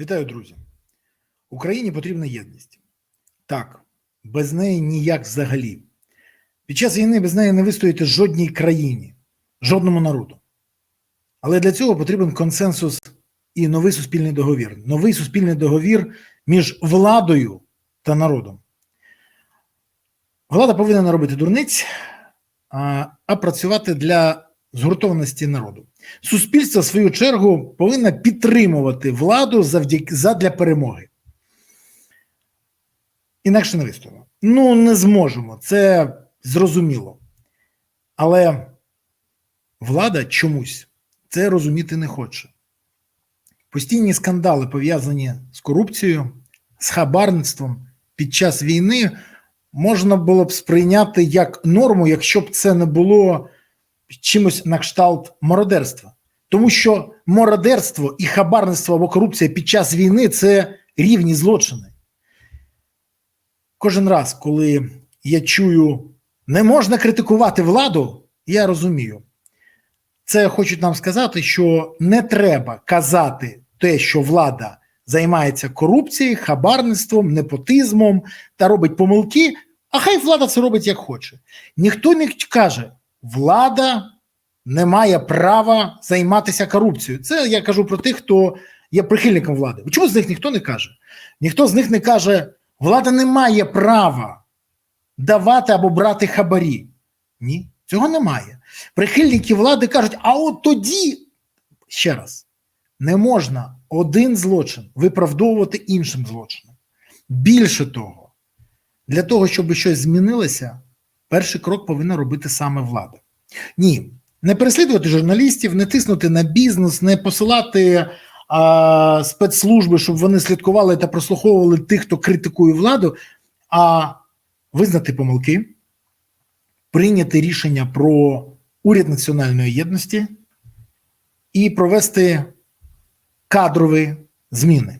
Вітаю, друзі. Україні потрібна єдність. Так, без неї ніяк взагалі. Під час війни без неї не вистоїти жодній країні, жодному народу. Але для цього потрібен консенсус і новий суспільний договір. Новий суспільний договір між владою та народом. Влада повинна не робити дурниць, а, а працювати для згуртованості народу. Суспільство, в свою чергу, повинно підтримувати владу завдяки задля перемоги. Інакше не вистоїмо. Ну, не зможемо, це зрозуміло. Але влада чомусь це розуміти не хоче. Постійні скандали пов'язані з корупцією, з хабарництвом під час війни можна було б сприйняти як норму, якщо б це не було чимось на кшталт мародерства. Тому що мародерство і хабарництво або корупція під час війни це рівні злочини. Кожен раз, коли я чую, не можна критикувати владу, я розумію. Це хочуть нам сказати, що не треба казати те, що влада займається корупцією, хабарництвом, непотизмом та робить помилки, а хай влада це робить як хоче. Ніхто не каже, влада не має права займатися корупцією. Це я кажу про тих, хто є прихильником влади. Чому з них ніхто не каже? Ніхто з них не каже, влада не має права давати або брати хабарі. Ні, цього немає. Прихильники влади кажуть, а от тоді, ще раз, не можна один злочин виправдовувати іншим злочином. Більше того, для того, щоб щось змінилося, перший крок повинна робити саме влада. Ні, не переслідувати журналістів, не тиснути на бізнес, не посилати а, спецслужби, щоб вони слідкували та прослуховували тих, хто критикує владу, а визнати помилки, прийняти рішення про уряд національної єдності і провести кадрові зміни.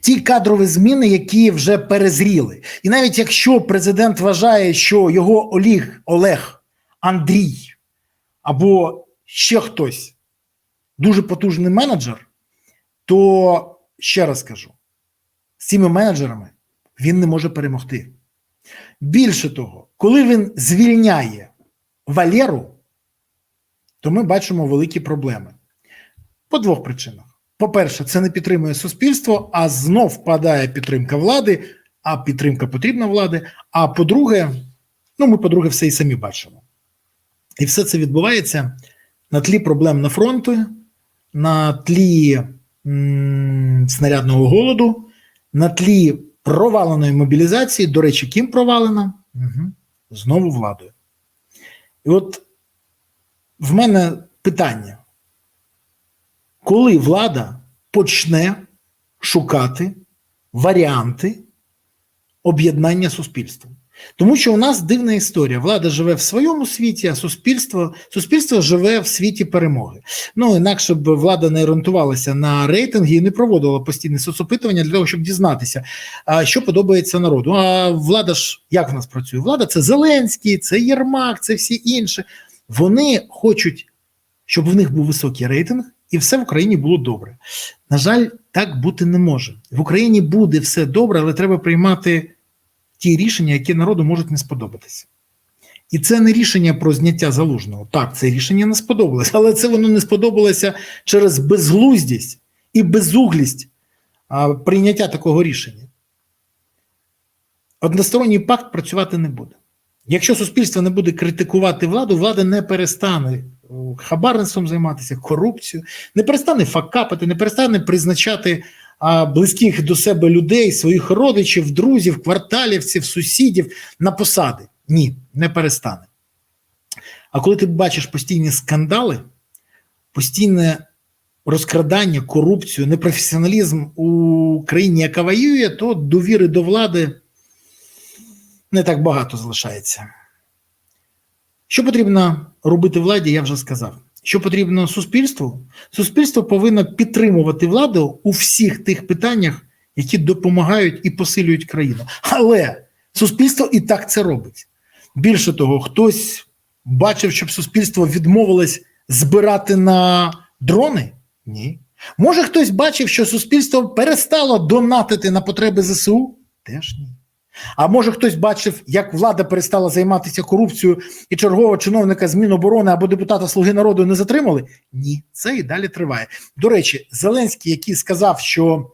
Ті кадрові зміни, які вже перезріли. І навіть якщо президент вважає, що його Олег, Олег, Андрій або ще хтось дуже потужний менеджер, то ще раз кажу: з цими менеджерами він не може перемогти. Більше того, коли він звільняє Валеру, то ми бачимо великі проблеми по двох причинах. По-перше, це не підтримує суспільство, а знов впадає підтримка влади, а підтримка потрібна влади. А по-друге, ну ми, по-друге, все і самі бачимо. І все це відбувається на тлі проблем на фронті, на тлі м- снарядного голоду, на тлі проваленої мобілізації. До речі, ким провалена? Угу. Знову владою. І от в мене питання коли влада почне шукати варіанти об'єднання суспільства. Тому що у нас дивна історія. Влада живе в своєму світі, а суспільство суспільство живе в світі перемоги. Ну інакше б влада не орієнтувалася на рейтинги і не проводила постійне соцопитування для того, щоб дізнатися, що подобається народу. А влада ж як в нас працює? Влада це Зеленський, це Єрмак, це всі інші. Вони хочуть, щоб в них був високий рейтинг і все в Україні було добре. На жаль, так бути не може. В Україні буде все добре, але треба приймати ті рішення, які народу можуть не сподобатися. І це не рішення про зняття залужного. Так, це рішення не сподобалося, але це воно не сподобалося через безглуздість і безуглість а, прийняття такого рішення. Односторонній пакт працювати не буде. Якщо суспільство не буде критикувати владу, влада не перестане хабарництвом займатися, корупцією, не перестане факапити, не перестане призначати а, близьких до себе людей, своїх родичів, друзів, кварталівців, сусідів на посади. Ні, не перестане. А коли ти бачиш постійні скандали, постійне розкрадання, корупцію, непрофесіоналізм у країні, яка воює, то довіри до влади не так багато залишається. Що потрібно робити владі, я вже сказав. Що потрібно суспільству? Суспільство повинно підтримувати владу у всіх тих питаннях, які допомагають і посилюють країну. Але суспільство і так це робить. Більше того, хтось бачив, щоб суспільство відмовилось збирати на дрони? Ні. Може, хтось бачив, що суспільство перестало донатити на потреби ЗСУ? Теж ні. А може хтось бачив, як влада перестала займатися корупцією і чергового чиновника з Міноборони або депутата Слуги народу не затримали? Ні, це і далі триває. До речі, Зеленський, який сказав, що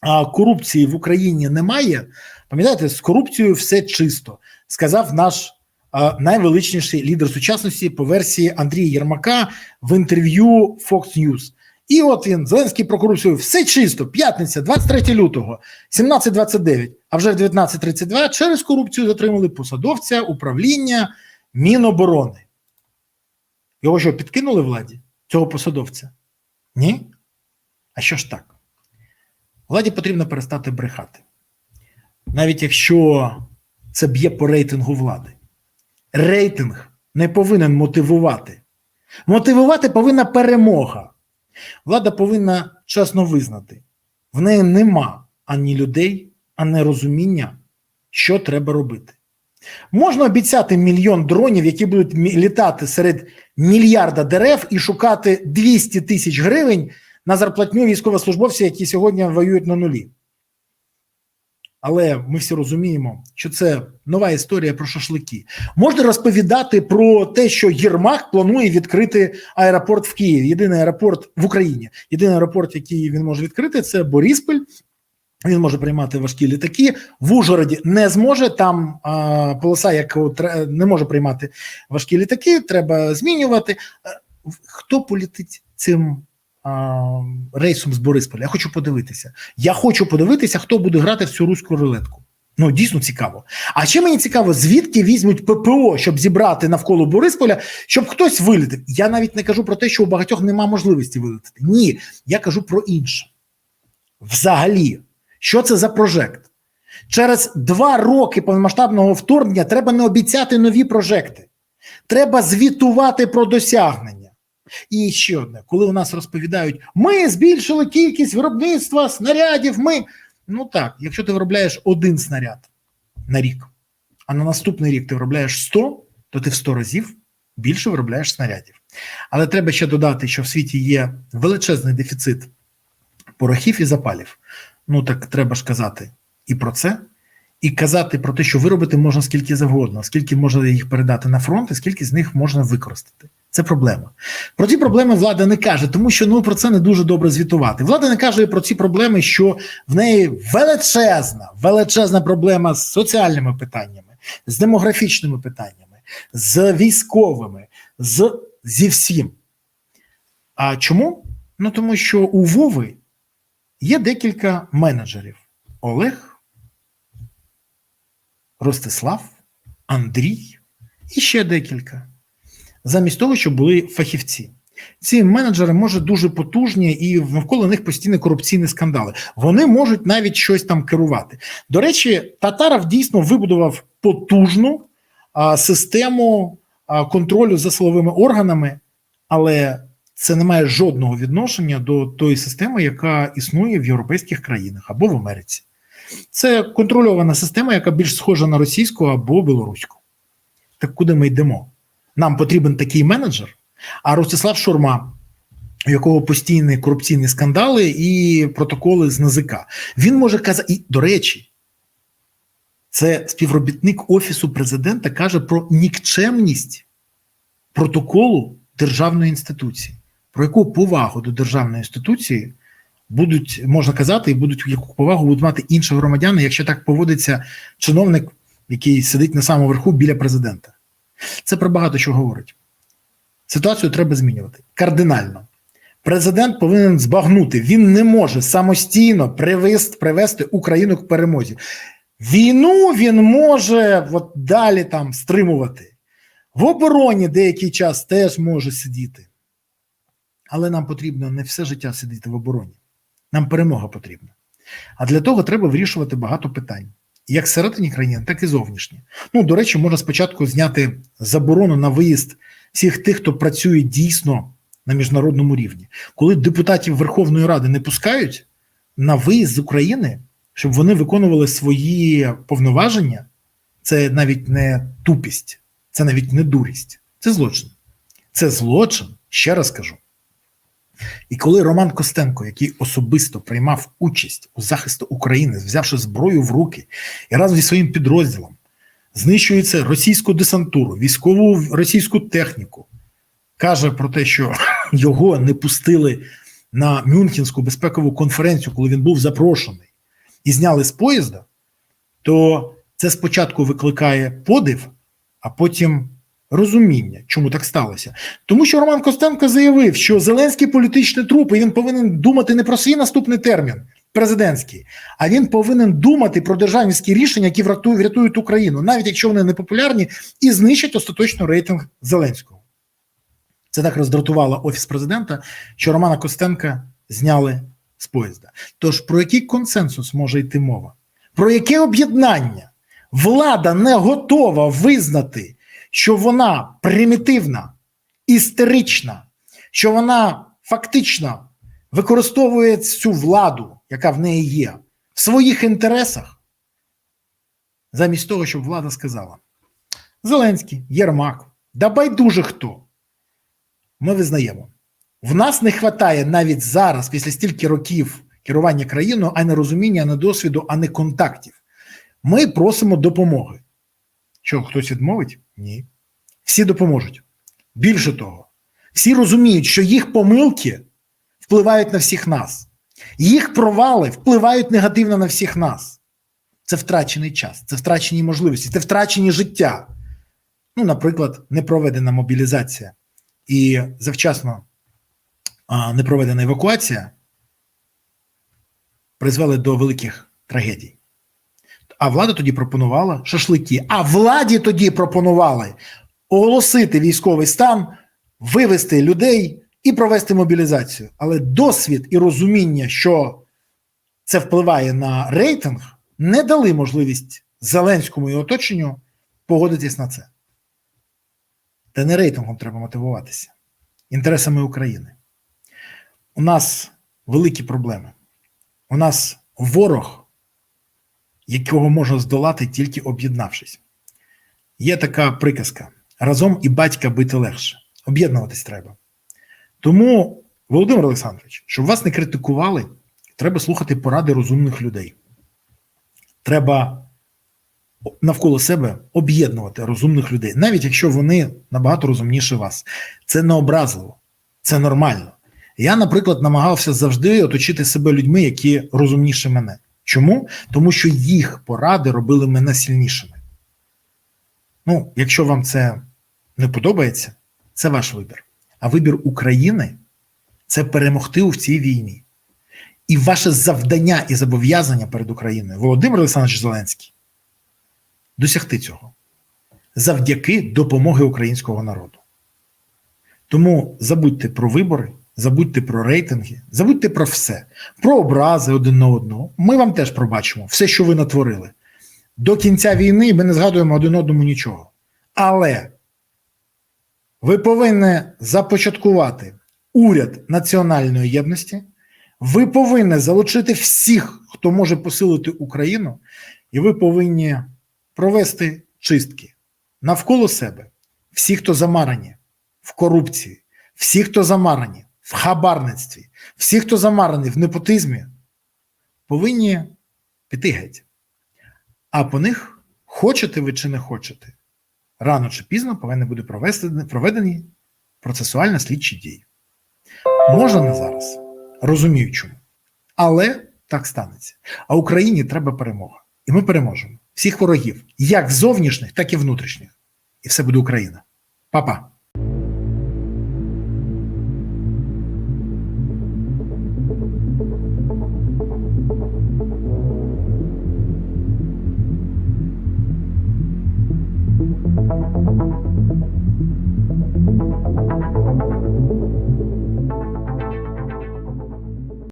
а, корупції в Україні немає, пам'ятаєте, з корупцією все чисто, сказав наш а, найвеличніший лідер сучасності по версії Андрія Єрмака в інтерв'ю Fox News. І от він, Зеленський про корупцію, все чисто, п'ятниця, 23 лютого, 17.29, а вже в 19.32 через корупцію затримали посадовця управління Міноборони. Його що, підкинули владі, цього посадовця? Ні? А що ж так? Владі потрібно перестати брехати. Навіть якщо це б'є по рейтингу влади. Рейтинг не повинен мотивувати. Мотивувати повинна перемога. Влада повинна чесно визнати, в неї нема ані людей, ані розуміння, що треба робити. Можна обіцяти мільйон дронів, які будуть літати серед мільярда дерев і шукати 200 тисяч гривень на зарплатню військовослужбовців, які сьогодні воюють на нулі. Але ми всі розуміємо, що це нова історія про шашлики. Можна розповідати про те, що Єрмак планує відкрити аеропорт в Києві. Єдиний аеропорт в Україні. Єдиний аеропорт, який він може відкрити, це Борисполь. Він може приймати важкі літаки. В Ужгороді не зможе. Там а, полоса, як не може приймати важкі літаки, треба змінювати. Хто політить цим рейсом з Борисполя? Я хочу подивитися. Я хочу подивитися, хто буде грати в цю руську рулетку. Ну, дійсно цікаво. А ще мені цікаво, звідки візьмуть ППО, щоб зібрати навколо Борисполя, щоб хтось вилетів. Я навіть не кажу про те, що у багатьох нема можливості вилетіти. Ні, я кажу про інше. Взагалі. Що це за прожект? Через два роки повномасштабного вторгнення треба не обіцяти нові прожекти. Треба звітувати про досягнення. І ще одне, коли у нас розповідають, ми збільшили кількість виробництва снарядів. Ми ну так, якщо ти виробляєш один снаряд на рік, а на наступний рік ти виробляєш 100, то ти в 100 разів більше виробляєш снарядів. Але треба ще додати, що в світі є величезний дефіцит порохів і запалів ну так треба ж казати і про це, і казати про те, що виробити можна скільки завгодно, скільки можна їх передати на фронт, і скільки з них можна використати. Це проблема. Про ці проблеми влада не каже, тому що ну про це не дуже добре звітувати. Влада не каже про ці проблеми, що в неї величезна, величезна проблема з соціальними питаннями, з демографічними питаннями, з військовими, з зі всім. А чому? Ну тому що у Вови Є декілька менеджерів: Олег, Ростислав, Андрій і ще декілька. Замість того, щоб були фахівці. Ці менеджери можуть дуже потужні і навколо них постійні корупційні скандали. Вони можуть навіть щось там керувати. До речі, Татаров дійсно вибудував потужну а, систему а, контролю за силовими органами, але це не має жодного відношення до тої системи, яка існує в європейських країнах або в Америці. Це контрольована система, яка більш схожа на російську або білоруську. Так куди ми йдемо? Нам потрібен такий менеджер, а Ростислав Шурма, у якого постійні корупційні скандали і протоколи з НАЗК, він може казати, і, до речі, це співробітник Офісу президента каже про нікчемність протоколу державної інституції про яку повагу до державної інституції будуть можна казати, і будуть яку повагу будуть мати інші громадяни, якщо так поводиться чиновник, який сидить на самому верху біля президента. Це про багато що говорить. Ситуацію треба змінювати кардинально. Президент повинен збагнути, він не може самостійно привести Україну к перемозі. Війну він може от далі там стримувати. В обороні деякий час теж може сидіти. Але нам потрібно не все життя сидіти в обороні. Нам перемога потрібна. А для того треба вирішувати багато питань, як всередині країни, так і зовнішні. Ну, до речі, можна спочатку зняти заборону на виїзд всіх тих, хто працює дійсно на міжнародному рівні. Коли депутатів Верховної Ради не пускають на виїзд з України, щоб вони виконували свої повноваження, це навіть не тупість, це навіть не дурість, це злочин. Це злочин, ще раз кажу. І коли Роман Костенко, який особисто приймав участь у захисті України, взявши зброю в руки і разом зі своїм підрозділом, знищується російську десантуру, військову російську техніку, каже про те, що його не пустили на Мюнхенську безпекову конференцію, коли він був запрошений, і зняли з поїзда, то це спочатку викликає подив, а потім розуміння, чому так сталося. Тому що Роман Костенко заявив, що Зеленський політичний труп, і він повинен думати не про свій наступний термін президентський, а він повинен думати про державницькі рішення, які врятують Україну, навіть якщо вони не популярні, і знищать остаточно рейтинг Зеленського. Це так роздратувало офіс президента, що Романа Костенка зняли з поїзда. Тож про який консенсус може йти мова? Про яке об'єднання? Влада не готова визнати, що вона примітивна, істерична, що вона фактично використовує цю владу, яка в неї є, в своїх інтересах, замість того, щоб влада сказала: Зеленський, Єрмак, да байдуже хто. Ми визнаємо, в нас не вистачає навіть зараз, після стільки років керування країною, а не розуміння, а не досвіду, а не контактів. Ми просимо допомоги. Що, хтось відмовить? Ні. Всі допоможуть. Більше того, всі розуміють, що їх помилки впливають на всіх нас, їх провали впливають негативно на всіх нас. Це втрачений час, це втрачені можливості, це втрачені життя. Ну, наприклад, непроведена мобілізація і завчасно непроведена евакуація призвели до великих трагедій. А влада тоді пропонувала шашлики. А владі тоді пропонували оголосити військовий стан, вивести людей і провести мобілізацію. Але досвід і розуміння, що це впливає на рейтинг, не дали можливість Зеленському і оточенню погодитись на це. Та не рейтингом треба мотивуватися, інтересами України. У нас великі проблеми. У нас ворог, якого можна здолати тільки об'єднавшись. Є така приказка: разом і батька бити легше. Об'єднуватись треба. Тому, Володимир Олександрович, щоб вас не критикували, треба слухати поради розумних людей. Треба навколо себе об'єднувати розумних людей, навіть якщо вони набагато розумніші вас. Це не образливо, це нормально. Я, наприклад, намагався завжди оточити себе людьми, які розумніші мене. Чому? Тому що їх поради робили мене сильнішими. Ну, якщо вам це не подобається, це ваш вибір. А вибір України це перемогти у цій війні. І ваше завдання і зобов'язання перед Україною, Володимир Олександрович Зеленський, досягти цього завдяки допомоги українського народу. Тому забудьте про вибори, забудьте про рейтинги, забудьте про все, про образи один на одного. Ми вам теж пробачимо все, що ви натворили. До кінця війни ми не згадуємо один одному нічого. Але ви повинні започаткувати уряд національної єдності. Ви повинні залучити всіх, хто може посилити Україну, і ви повинні провести чистки навколо себе. Всі, хто замарані в корупції, всі, хто замарані в хабарництві, всі, хто замарані в непотизмі, повинні піти геть. А по них хочете ви чи не хочете, рано чи пізно повинні бути проведені процесуально слідчі дії. Можна не зараз, розумію чому. Але так станеться. А Україні треба перемога. І ми переможемо всіх ворогів, як зовнішніх, так і внутрішніх. І все буде Україна. Па-па.